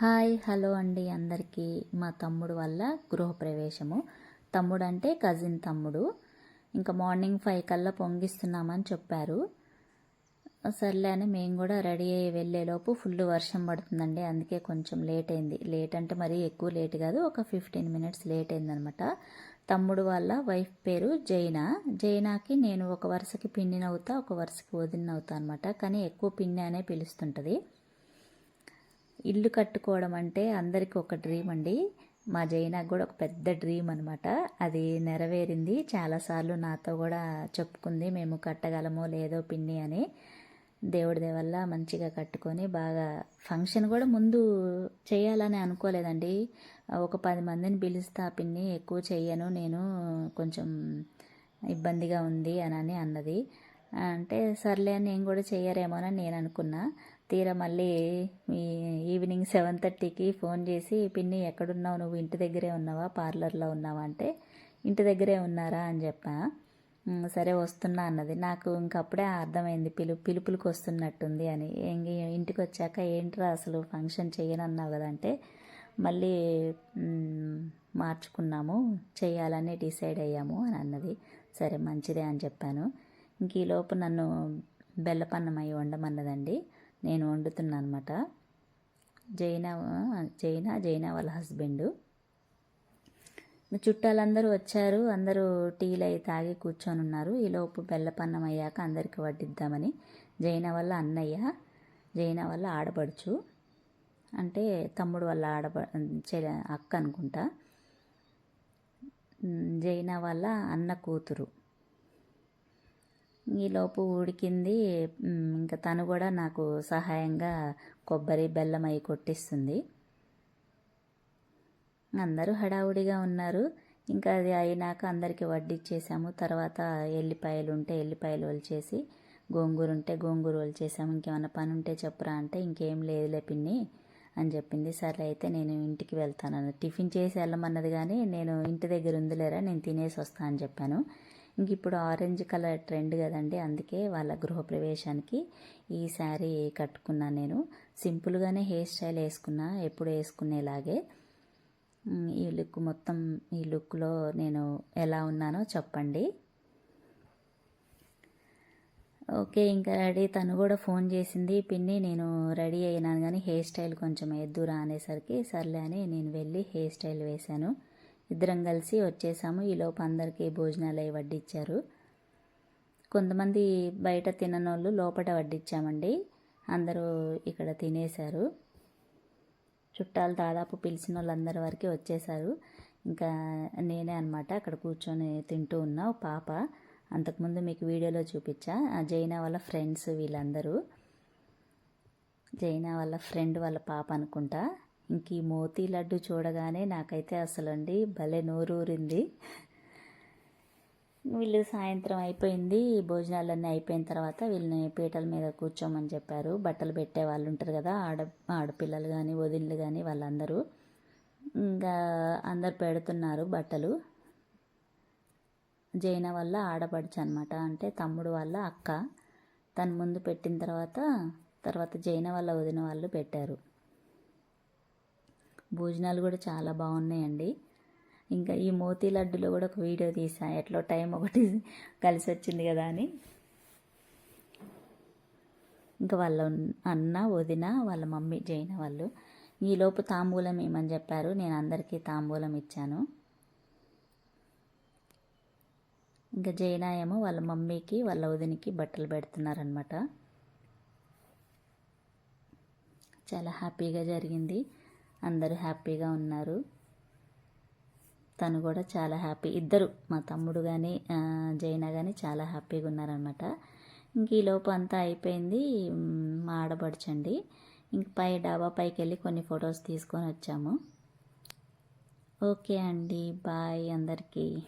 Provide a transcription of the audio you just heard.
Hi hello అండి అందరికీ. మా తమ్ముడు వల్ల గృహప్రవేశము. తమ్ముడు అంటే కజిన్ తమ్ముడు. ఇంకా మార్నింగ్ ఫైవ్ కల్లా పొంగిస్తున్నామని చెప్పారు. సర్లే అని మేము కూడా రెడీ అయ్యి వెళ్ళేలోపు ఫుల్ వర్షం పడుతుందండి. అందుకే కొంచెం లేట్ అయింది. లేట్ అంటే మరీ ఎక్కువ లేట్ కాదు ఒక ఫిఫ్టీన్ మినిట్స్ లేట్ అయిందనమాట. తమ్ముడు వాళ్ళ వైఫ్ పేరు జైనా. జైనాకి నేను ఒక వరుసకి పిన్నినవుతా ఒక వరుసకి వదిన అవుతా అనమాట. కానీ ఎక్కువ పిన్ని అనే పిలుస్తుంటుంది. ఇల్లు కట్టుకోవడం అంటే అందరికీ ఒక డ్రీమ్ అండి. మా జైనాకు కూడా ఒక పెద్ద డ్రీమ్ అనమాట అది నెరవేరింది. చాలాసార్లు నాతో కూడా చెప్పుకుంది మేము కట్టగలమో లేదో పిన్ని అని. దేవుడి వల్ల మంచిగా కట్టుకొని బాగా ఫంక్షన్ కూడా ముందు చేయాలని అనుకోలేదండి. ఒక పది మందిని పిలుస్తా పిన్ని ఎక్కువ చెయ్యను నేను కొంచెం ఇబ్బందిగా ఉంది అని అన్నది. అంటే సర్లే అని నేను కూడా చెయ్యరేమోనని నేను అనుకున్నా. తీరా మళ్ళీ మీ ఈవినింగ్ సెవెన్ థర్టీకి ఫోన్ చేసి పిన్ని ఎక్కడున్నావు? నువ్వు ఇంటి దగ్గరే ఉన్నావా? పార్లర్లో ఉన్నావా? అంటే ఇంటి దగ్గరే ఉన్నారా? అని చెప్పా. సరే వస్తున్నా అన్నది. నాకు ఇంకప్పుడే అర్థమైంది. పిలు పిలుపులకు వస్తున్నట్టుంది అని. ఇంటికి వచ్చాక ఏంట్రా అసలు ఫంక్షన్ చేయనన్నావు కదంటే మళ్ళీ మార్చుకున్నాము. చేయాలని డిసైడ్ అయ్యాము అని అన్నది. సరే మంచిదే అని చెప్పాను. ఇంక ఈలోపు నన్ను బెల్లపన్నం అయి వండమన్నదండి. నేను వండుతున్నా అనమాట జైనా జైనా జైనా వాళ్ళ హస్బెండ్. చుట్టాలందరూ వచ్చారు. అందరూ టీలు అయి తాగి కూర్చొని ఉన్నారు. ఈలోపు బెల్లపన్నం అయ్యాక అందరికి వడ్డిద్దామని జైనా వల్ల అన్నయ్య జైనా వల్ల ఆడపడుచు అంటే తమ్ముడు వల్ల ఆడప అక్క అనుకుంటా. జైనా వల్ల అన్న కూతురు. ఈలోపు ఉడికింది. ఇంకా తను కూడా నాకు సహాయంగా కొబ్బరి బెల్లం అయి కొట్టిస్తుంది. అందరూ హడావుడిగా ఉన్నారు. ఇంకా అది అయినాక అందరికి వడ్డిచ్చేసాము. తర్వాత ఎల్లిపాయలు ఉంటే ఎల్లిపాయలు వలిచేసి గోంగూర ఉంటే గోంగూర వలిచేసాము ఇంకేమైనా పని ఉంటే చెప్పురా అంటే ఇంకేం లేదులే పిన్ని అని చెప్పింది. సరే అయితే నేను ఇంటికి వెళ్తాను టిఫిన్ చేసి వెళ్ళమన్నది కానీ నేను ఇంటి దగ్గర ఉందిలేరా నేను తినేసి వస్తాను అని చెప్పాను. ఇంక ఇప్పుడు ఆరెంజ్ కలర్ ట్రెండ్ కదండి. అందుకే వాళ్ళ గృహప్రవేశానికి ఈ శారీ కట్టుకున్నాను నేను. సింపుల్గానే హెయిర్ స్టైల్ వేసుకున్నా ఎప్పుడు వేసుకునేలాగే. ఈ లుక్ మొత్తం ఈ లుక్లో నేను ఎలా ఉన్నానో చెప్పండి. ఓకే ఇంకా రెడీ. తను కూడా ఫోన్ చేసింది పిన్ని నేను రెడీ అయినాను కానీ హెయిర్ స్టైల్ కొంచెం ఎద్దురా అనేసరికి సర్లే అని నేను వెళ్ళి హెయిర్ స్టైల్ వేశాను. ఇద్దరం కలిసి వచ్చేసాము. ఈలోపు అందరికీ భోజనాలు అవి వడ్డిచ్చారు. కొంతమంది బయట తిననోళ్ళు లోపల వడ్డిచ్చామండి. అందరూ ఇక్కడ తినేశారు. చుట్టాలు దాదాపు పిలిచిన వాళ్ళందరి వరకు వచ్చేసారు ఇంకా నేనే అనమాట అక్కడ కూర్చొని తింటూ ఉన్నా. పాప అంతకుముందు మీకు వీడియోలో చూపించా. జైనా వాళ్ళ ఫ్రెండ్స్ వీళ్ళందరూ. జైనా వాళ్ళ ఫ్రెండ్ వాళ్ళ పాప అనుకుంటా. ఇంక ఈ మోతీ లడ్డు చూడగానే నాకైతే అసలండి భలే నోరూరింది. వీళ్ళు సాయంత్రం అయిపోయింది భోజనాలన్నీ అయిపోయిన తర్వాత వీళ్ళని పీటల మీద కూర్చోమని చెప్పారు. బట్టలు పెట్టే వాళ్ళు ఉంటారు కదా ఆడ ఆడపిల్లలు కానీ వదినలు కానీ వాళ్ళందరూ. ఇంకా అందరు పెడుతున్నారు బట్టలు. జైన వల్ల ఆడపడుచు అనమాట అంటే తమ్ముడు వాళ్ళ అక్క. తను ముందు పెట్టిన తర్వాత తర్వాత జైన వల్ల వదిన వాళ్ళు పెట్టారు. భోజనాలు కూడా చాలా బాగున్నాయండి. ఇంకా ఈ మోతీ లడ్డులో కూడా ఒక వీడియో తీసా. ఎట్లా టైం ఒకటి కలిసి వచ్చింది కదా అని. ఇంకా వాళ్ళ అన్న వదిన వాళ్ళ మమ్మీ జైన వాళ్ళు ఈలోపు తాంబూలం ఇమ్మని చెప్పారు. నేను అందరికీ తాంబూలం ఇచ్చాను. ఇంకా జైన ఏమో వాళ్ళ మమ్మీకి వాళ్ళ వదినికి బట్టలు పెడుతున్నారనమాట చాలా హ్యాపీగా జరిగింది. అందరూ హ్యాపీగా ఉన్నారు. తను కూడా చాలా హ్యాపీ. ఇద్దరు మా తమ్ముడు కానీ జైనా కానీ చాలా హ్యాపీగా ఉన్నారనమాట ఇంక ఈ లోపు అంతా అయిపోయింది. మా ఆడపడచండి. ఇంక పై డాబా పైకి వెళ్ళి కొన్ని ఫొటోస్ తీసుకొని వచ్చాము. ఓకే అండి. బాయ్ అందరికీ.